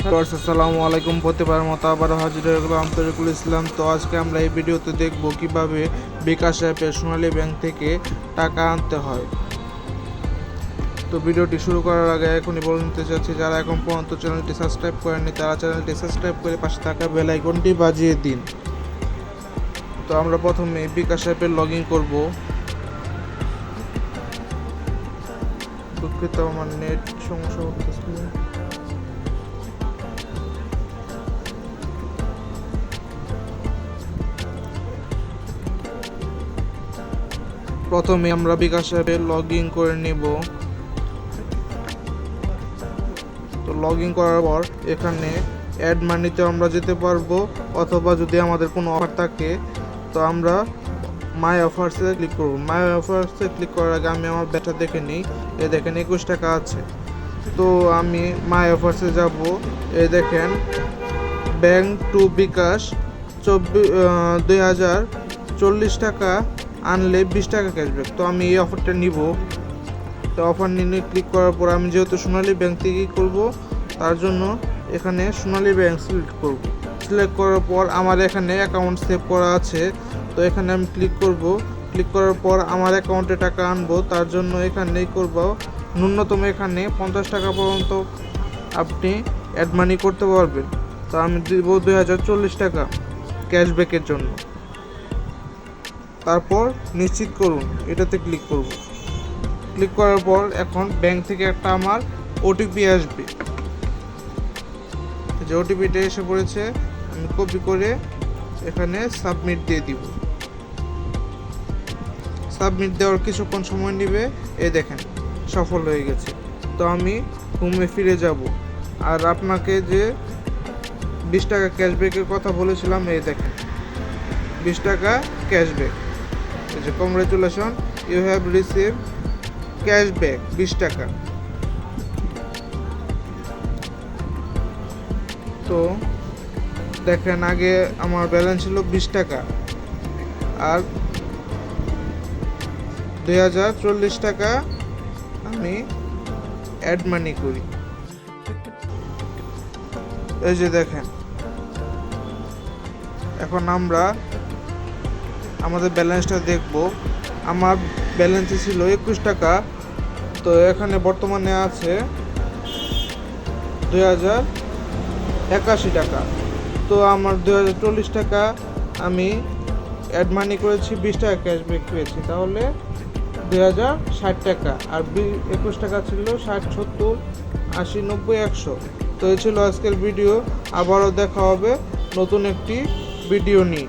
আসসালামু আলাইকুম প্রতিবার মতো আবার হাজির হয়ে গেল আন্তরিকুল ইসলাম তো আজকে আমরা এই ভিডিওতে দেখব কীভাবে বিকাশ অ্যাপে সোনালী ব্যাংক থেকে টাকা আনতে হয়। তো ভিডিওটি শুরু করার আগে এখনই বলে নিতে চাচ্ছি, যারা এখন পর্যন্ত চ্যানেলটি সাবস্ক্রাইব করেননি, তারা চ্যানেলটি সাবস্ক্রাইব করে পাশে থাকা বেল আইকনটি বাজিয়ে দিন। তো আমরা প্রথমে বিকাশ অ্যাপে লগ ইন করব। দুঃখিত, আমার নেট সমস্যা হতেছিল প্রথমে আমরা বিকাশ অ্যাপে লগ ইন করে নিব। তো লগ ইন করার পর এখানে অ্যাড মানিতে আমরা যেতে পারব, অথবা যদি আমাদের কোনো অফার থাকে, তো আমরা মাই অফার্সে ক্লিক করব। মাই অফার্সে ক্লিক করার আগে আমি আমার ব্যাটা দেখে নিই। এ দেখেন একুশ টাকা আছে। তো আমি মাই অফার্সে যাব। এ দেখেন ব্যাংক টু বিকাশ চব্বিশ দুই হাজার চল্লিশ টাকা আনলে বিশ টাকা ক্যাশব্যাক তো আমি এই অফারটা নিব। তো অফার নিয়ে ক্লিক করার পর আমি যেহেতু সোনালী ব্যাংক থেকেই করব, তার জন্য এখানে সোনালী ব্যাংক সিলেক্ট করব। সিলেক্ট করার পর আমার এখানে অ্যাকাউন্ট সেভ করা আছে। তো এখানে আমি ক্লিক করব। ক্লিক করার পর আমার অ্যাকাউন্টে টাকা আনব। তার জন্য এখানেই করব। ন্যূনতম এখানে পঞ্চাশ টাকা পর্যন্ত আপনি অ্যাড মানি করতে পারবেন। তো আমি দিব দুই হাজার চল্লিশ টাকা ক্যাশব্যাকের জন্য। তারপর নিশ্চিত করুন, এটাতে ক্লিক করব। ক্লিক করার পর এখন ব্যাংক থেকে একটা আমার ওটিপি আসবে। যে ওটিপিটা এসে পড়েছে, আমি কপি করে এখানে সাবমিট দিয়ে দিব। সাবমিট দেওয়ার কিছুক্ষণ সময় নেবে, এ দেখেন, সফল হয়ে গেছে। তো আমি হোমে ফিরে যাব। আর আপনাকে যে বিশ টাকা ক্যাশব্যাকের কথা বলেছিলাম এই দেখেন, বিশ টাকা ক্যাশব্যাক যে congratulation you have receive cashback বিশ টাকা। তো দেখেন, আগে আমার ব্যালেন্স ছিল বিশ টাকা, আর দুই হাজার চল্লিশ টাকা আমি অ্যাড মানি করি। এই যে দেখেন, এখন আমরা আমাদের ব্যালেন্সটা দেখব। আমার ব্যালেন্সে ছিল একুশ টাকা। তো এখানে বর্তমানে আছে দুই হাজার একাশি টাকা। তো আমার দুই হাজার চল্লিশ টাকা আমি অ্যাড মানি করেছি, বিশ টাকা ক্যাশব্যাক পেয়েছি। তাহলে দুই হাজার ষাট টাকা। আর একুশ টাকা ছিল ষাট, সত্তর, আশি, নব্বই, একশো। তো এই ছিল আজকের ভিডিও আবারও দেখা হবে নতুন একটি ভিডিও নিয়ে।